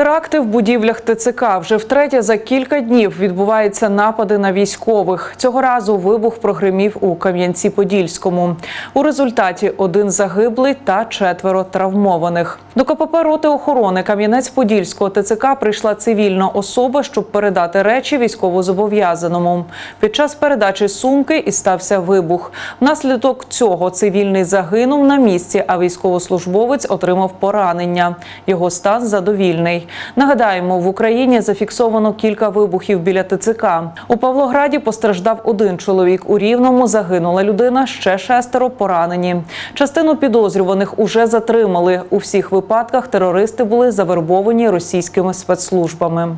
Теракти в будівлях ТЦК вже втретє за кілька днів відбуваються напади на військових. Цього разу вибух прогримів у Кам'янці-Подільському. У результаті один загиблий та четверо травмованих. До КПП роти охорони Кам'янець-Подільського ТЦК прийшла цивільна особа, щоб передати речі військовозобов'язаному. Під час передачі сумки і стався вибух. Внаслідок цього цивільний загинув на місці, а військовослужбовець отримав поранення. Його стан задовільний. Нагадаємо, в Україні зафіксовано кілька вибухів біля ТЦК. У Павлограді постраждав один чоловік. У Рівному загинула людина, ще шестеро поранені. Частину підозрюваних уже затримали. У всіх випадках терористи були завербовані російськими спецслужбами.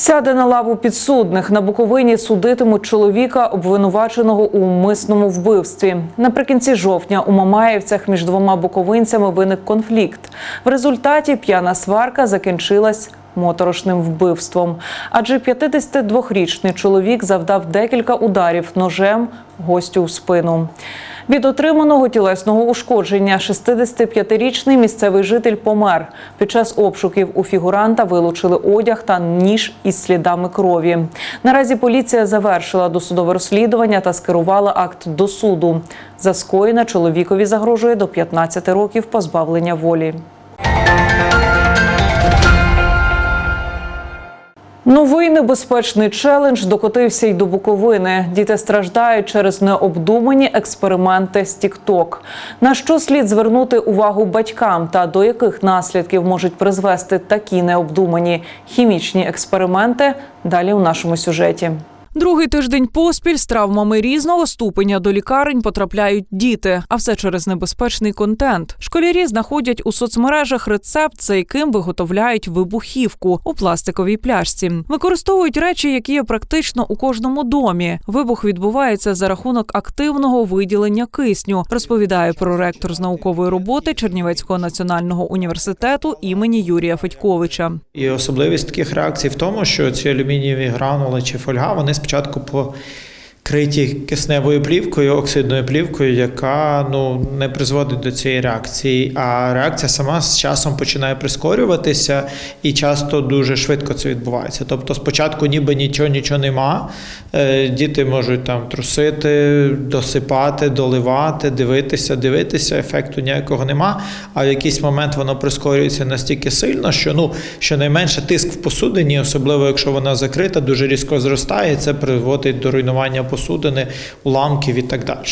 Сяде на лаву підсудних на Буковині судитимуть чоловіка, обвинуваченого у умисному вбивстві. Наприкінці жовтня у Мамаєвцях між двома буковинцями виник конфлікт. В результаті п'яна сварка закінчилась моторошним вбивством. Адже 52-річний чоловік завдав декілька ударів ножем гостю в спину. Від отриманого тілесного ушкодження 65-річний місцевий житель помер. Під час обшуків у фігуранта вилучили одяг та ніж із слідами крові. Наразі поліція завершила досудове розслідування та скерувала акт до суду. За скоєне чоловікові загрожує до 15 років позбавлення волі. Новий небезпечний челендж докотився й до Буковини. Діти страждають через необдумані експерименти з TikTok. На що слід звернути увагу батькам та до яких наслідків можуть призвести такі необдумані хімічні експерименти? Далі у нашому сюжеті. Другий тиждень поспіль з травмами різного ступеня до лікарень потрапляють діти, а все через небезпечний контент. Школярі знаходять у соцмережах рецепт, за яким виготовляють вибухівку у пластиковій пляшці. Використовують речі, які є практично у кожному домі. Вибух відбувається за рахунок активного виділення кисню, розповідає проректор з наукової роботи Чернівецького національного університету імені Юрія Федьковича. І особливість таких реакцій в тому, що ці алюмінієві гранули чи фольга вони спочатку покриті кисневою плівкою, оксидною плівкою, яка ну не призводить до цієї реакції. А реакція сама з часом починає прискорюватися, і часто дуже швидко це відбувається. Тобто, спочатку, ніби нічого, нічого нема. е, Діти можуть там трусити, досипати, доливати, дивитися, дивитися. Ефекту ніякого нема. А в якийсь момент воно прискорюється настільки сильно, що ну щонайменше тиск в посудині, особливо якщо вона закрита, дуже різко зростає. і Це приводить до руйнування посудини, уламків і так далі.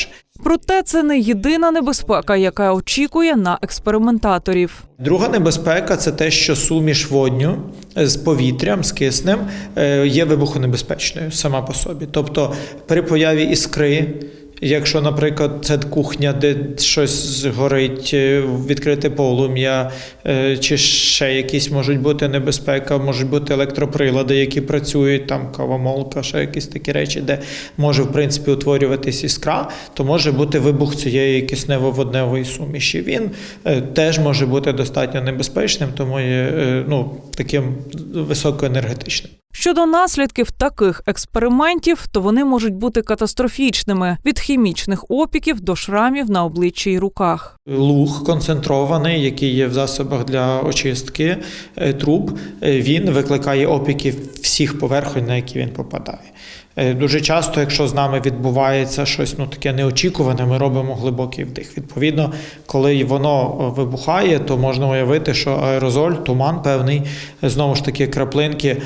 Проте це не єдина небезпека, яка очікує на експериментаторів. Друга небезпека це те, що суміш водню з повітрям, з киснем е, є вибухонебезпечною сама по собі. Тобто при появі іскри. Якщо, наприклад, це кухня, де щось горить, е, відкрите полум'я, е, чи ще якісь можуть бути небезпека, можуть бути електроприлади, які працюють, там кавомолка, ще якісь такі речі, де може в принципі утворюватись іскра, то може бути вибух цієї киснево-водневої суміші. Він е, теж може бути достатньо небезпечним, тому є ну, таким високоенергетичним. Щодо наслідків таких експериментів, то вони можуть бути катастрофічними від хімічних опіків до шрамів на обличчі й руках. Луг концентрований, який є в засобах для очистки е, труб, е, він викликає опіки всіх поверхонь, на які він попадає. Е, Дуже часто, якщо з нами відбувається щось ну, таке неочікуване, ми робимо глибокий вдих. Відповідно, коли воно е, вибухає, то можна уявити, що аерозоль, туман певний, е, знову ж таки, краплинки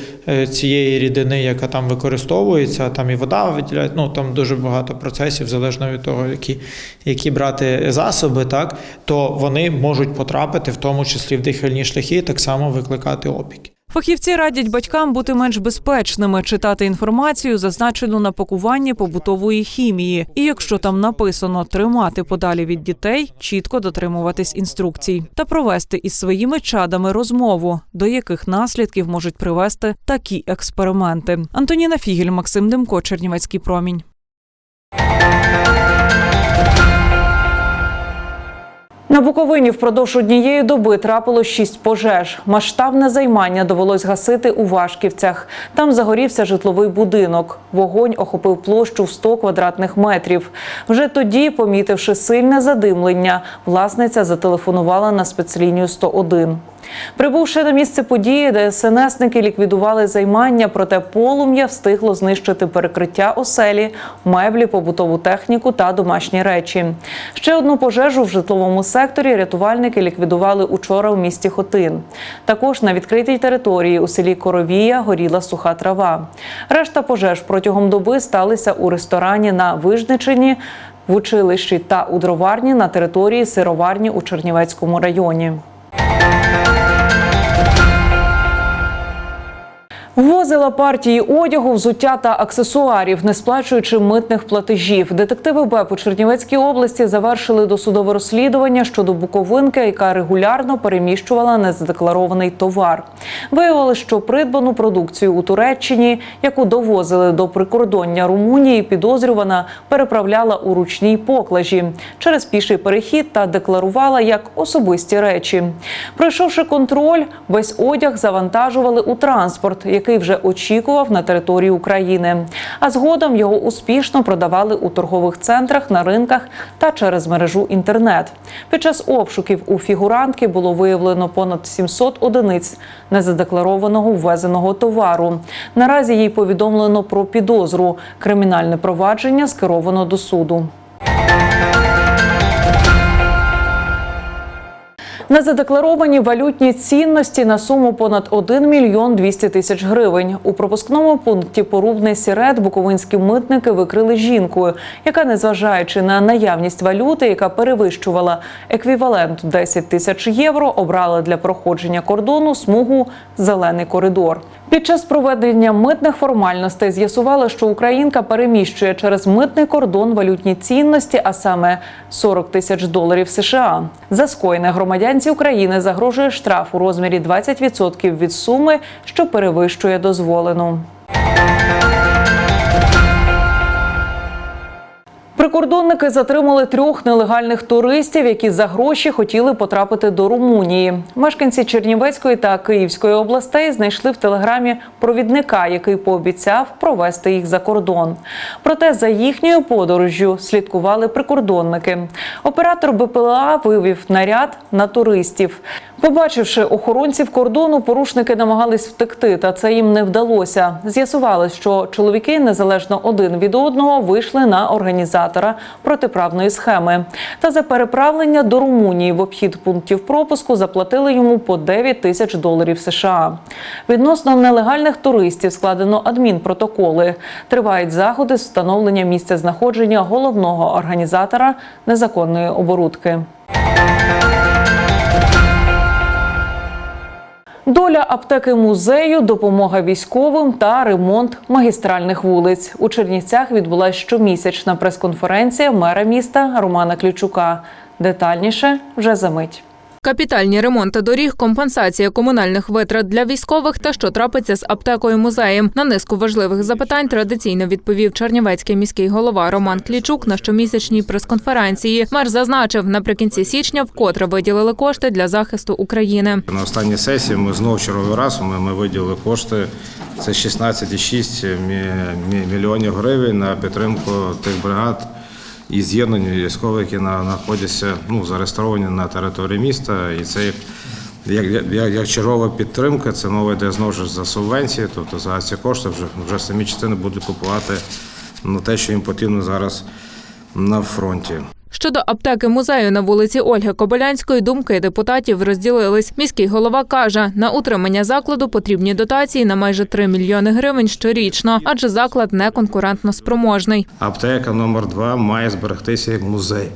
цієї рідини, яка там використовується, там і вода виділяє, ну там дуже багато процесів, залежно від того, які, які брати засоби, так, то вони можуть потрапити, в тому числі в дихальні шляхи, так само викликати опіки. Фахівці радять батькам бути менш безпечними, читати інформацію, зазначену на пакуванні побутової хімії. І якщо там написано тримати подалі від дітей, чітко дотримуватись інструкцій та провести із своїми чадами розмову, до яких наслідків можуть привести такі експерименти. Антоніна Фігель, Максим Демко, Чернівецький промінь. На Буковині впродовж однієї доби трапило шість пожеж. Масштабне займання довелось гасити у Вашківцях. Там загорівся житловий будинок. Вогонь охопив площу в 100 квадратних метрів. Вже тоді, помітивши сильне задимлення, власниця зателефонувала на спецлінію 101. Прибувши на місце події, ДСНСники ліквідували займання, проте полум'я встигло знищити перекриття оселі, меблі, побутову техніку та домашні речі. Ще одну пожежу в житловому секторі рятувальники ліквідували учора в місті Хотин. Також на відкритій території у селі Коровія горіла суха трава. Решта пожеж протягом доби сталися у ресторані на Вижничині, в училищі та у дроварні на території сироварні у Чернівецькому районі. Música Ввозила партії одягу, взуття та аксесуарів, не сплачуючи митних платежів. Детективи БЕП у Чернівецькій області завершили досудове розслідування щодо буковинки, яка регулярно переміщувала незадекларований товар. Виявили, що придбану продукцію у Туреччині, яку довозили до прикордоння Румунії, підозрювана переправляла у ручній поклажі через піший перехід та декларувала як особисті речі. Пройшовши контроль, весь одяг завантажували у транспорт, який вже очікував на території України. А згодом його успішно продавали у торгових центрах, на ринках та через мережу інтернет. Під час обшуків у фігурантки було виявлено понад 700 одиниць незадекларованого ввезеного товару. Наразі їй повідомлено про підозру. Кримінальне провадження скеровано до суду. Незадекларовані валютні цінності на суму понад 1 мільйон 200 тисяч гривень. У пропускному пункті Порубний Сірет буковинські митники викрили жінку, яка, незважаючи на наявність валюти, яка перевищувала еквівалент 10 тисяч євро, обрала для проходження кордону смугу зелений коридор. Під час проведення митних формальностей з'ясували, що українка переміщує через митний кордон валютні цінності, а саме 40 тисяч доларів США. За скоєне громадянці України загрожує штраф у розмірі 20% від суми, що перевищує дозволену. Прикордонники затримали трьох нелегальних туристів, які за гроші хотіли потрапити до Румунії. Мешканці Чернівецької та Київської областей знайшли в телеграмі провідника, який пообіцяв провести їх за кордон. Проте за їхньою подорожжю слідкували прикордонники. Оператор БПЛА вивів наряд на туристів. Побачивши охоронців кордону, порушники намагались втекти, та це їм не вдалося. З'ясувалось, що чоловіки незалежно один від одного вийшли на організатора протиправної схеми. Та за переправлення до Румунії в обхід пунктів пропуску заплатили йому по 9 тисяч доларів США. Відносно нелегальних туристів складено адмінпротоколи. Тривають заходи з встановлення місця знаходження головного організатора незаконної оборудки. Доля аптеки музею, допомога військовим та ремонт магістральних вулиць. У Чернівцях відбулася щомісячна прес-конференція мера міста Романа Ключука. Детальніше вже за мить. Капітальні ремонти доріг, компенсація комунальних витрат для військових та що трапиться з аптекою музеєм. На низку важливих запитань традиційно відповів Чернівецький міський голова Роман Клічук на щомісячній прес-конференції. Мер зазначив, наприкінці січня вкотре виділили кошти для захисту України. На останній сесії ми знову черговий раз ми, ми виділили кошти. Це 16,6 мі- мі- мільйонів гривень на підтримку тих бригад і з'єднання військових, які на- знаходяться ну, зареєстровані на території міста. І це як, як, як чергова підтримка, це мова йде знову ж за субвенції, тобто за ці кошти вже, вже самі частини будуть купувати на те, що їм потрібно зараз на фронті. Щодо аптеки музею на вулиці Ольги Кобилянської, думки депутатів розділились. Міський голова каже, на утримання закладу потрібні дотації на майже 3 мільйони гривень щорічно, адже заклад не конкурентно спроможний. Аптека номер 2 має зберегтися як музей.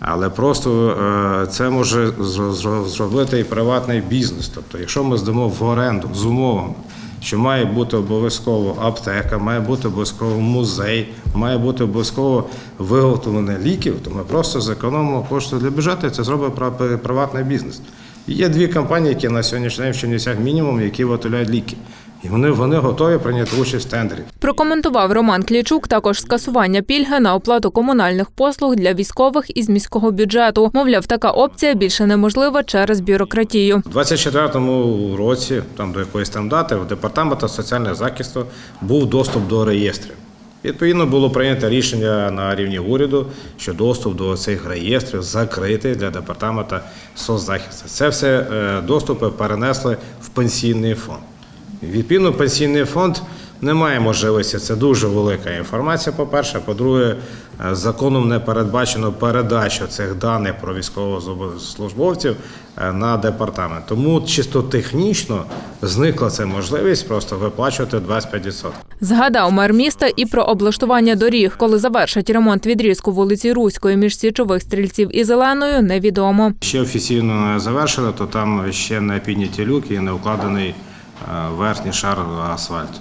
Але просто е, це може зро- зро- зробити і приватний бізнес. Тобто, якщо ми здамо в оренду з умовами, що має бути обов'язково аптека, має бути обов'язково музей, має бути обов'язково виготовлення ліків, то ми просто зекономимо кошти для бюджету, і це зробить приватний бізнес. Є дві компанії, які на сьогоднішній день в Чернівцях мінімум, які виготовляють ліки. І вони, вони готові прийняти участь в тендері. Прокоментував Роман Клічук також скасування пільги на оплату комунальних послуг для військових із міського бюджету. Мовляв, така опція більше неможлива через бюрократію. У 24-му році, там до якоїсь там дати, в департаменту соціального захисту був доступ до реєстрів. Відповідно, було прийнято рішення на рівні уряду, що доступ до цих реєстрів закритий для департаменту соцзахисту. Це все е, доступи перенесли в пенсійний фонд. Відповідно, пенсійний фонд не має можливості. Це дуже велика інформація. По-перше, по-друге, е, законом не передбачено передачу цих даних про військовослужбовців е, на департамент. Тому чисто технічно зникла ця можливість просто виплачувати 25%. Згадав мер міста і про облаштування доріг. Коли завершать ремонт відрізку вулиці Руської між січових стрільців і зеленою, невідомо. Ще офіційно не завершено, то там ще не підняті люки і не укладений верхній шар асфальту.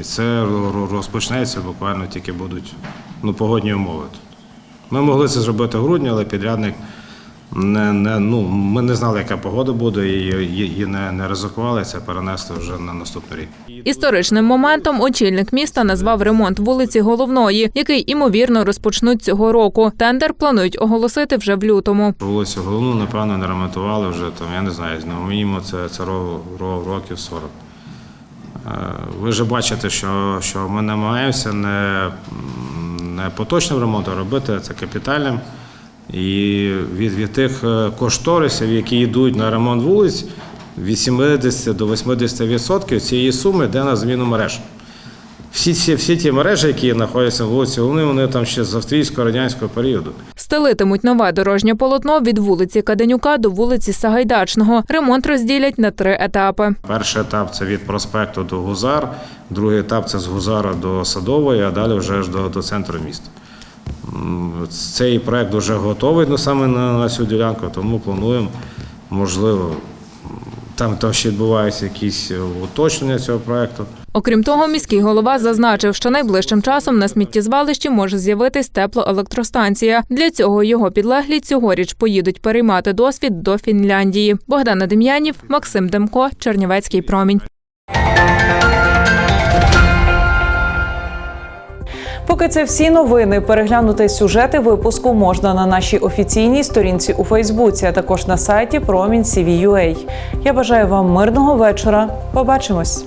І це розпочнеться буквально тільки будуть ну, погодні умови. Ми могли це зробити в грудні, але підрядник не, не, ну, ми не знали, яка погода буде, і, і, і не, не ризикували це перенесли вже на наступний рік. Історичним моментом очільник міста назвав ремонт вулиці Головної, який імовірно розпочнуть цього року. Тендер планують оголосити вже в лютому. Вулицю головну, напевно, не ремонтували вже там, я не знаю, мінімум це, це ро- ро- років 40. Е, Ви ж бачите, що, що ми намагаємося не, не поточним ремонтом, а робити це капітальним. І від, від тих е, кошторисів, які йдуть на ремонт вулиць, від 70 до 80% цієї суми йде на зміну мереж. Всі ці, всі ті мережі, які знаходяться в вулиці Головни, вони там ще з австрійсько-радянського періоду. Стелитимуть нове дорожнє полотно від вулиці Каденюка до вулиці Сагайдачного. Ремонт розділять на три етапи. Перший етап це від проспекту до Гузар, другий етап це з Гузара до Садової, а далі вже ж до, до центру міста. Цей проект вже готовий ну, саме на, на цю ділянку, тому плануємо, можливо, там, там ще відбуваються якісь е, уточнення цього проекту. Окрім того, міський голова зазначив, що найближчим часом на сміттєзвалищі може з'явитись теплоелектростанція. Для цього його підлеглі цьогоріч поїдуть переймати досвід до Фінляндії. Богдана Дем'янів, Максим Демко, Чернівецький промінь. Поки це всі новини, переглянути сюжети випуску можна на нашій офіційній сторінці у Фейсбуці, а також на сайті Promin.cv.ua. Я бажаю вам мирного вечора. Побачимось.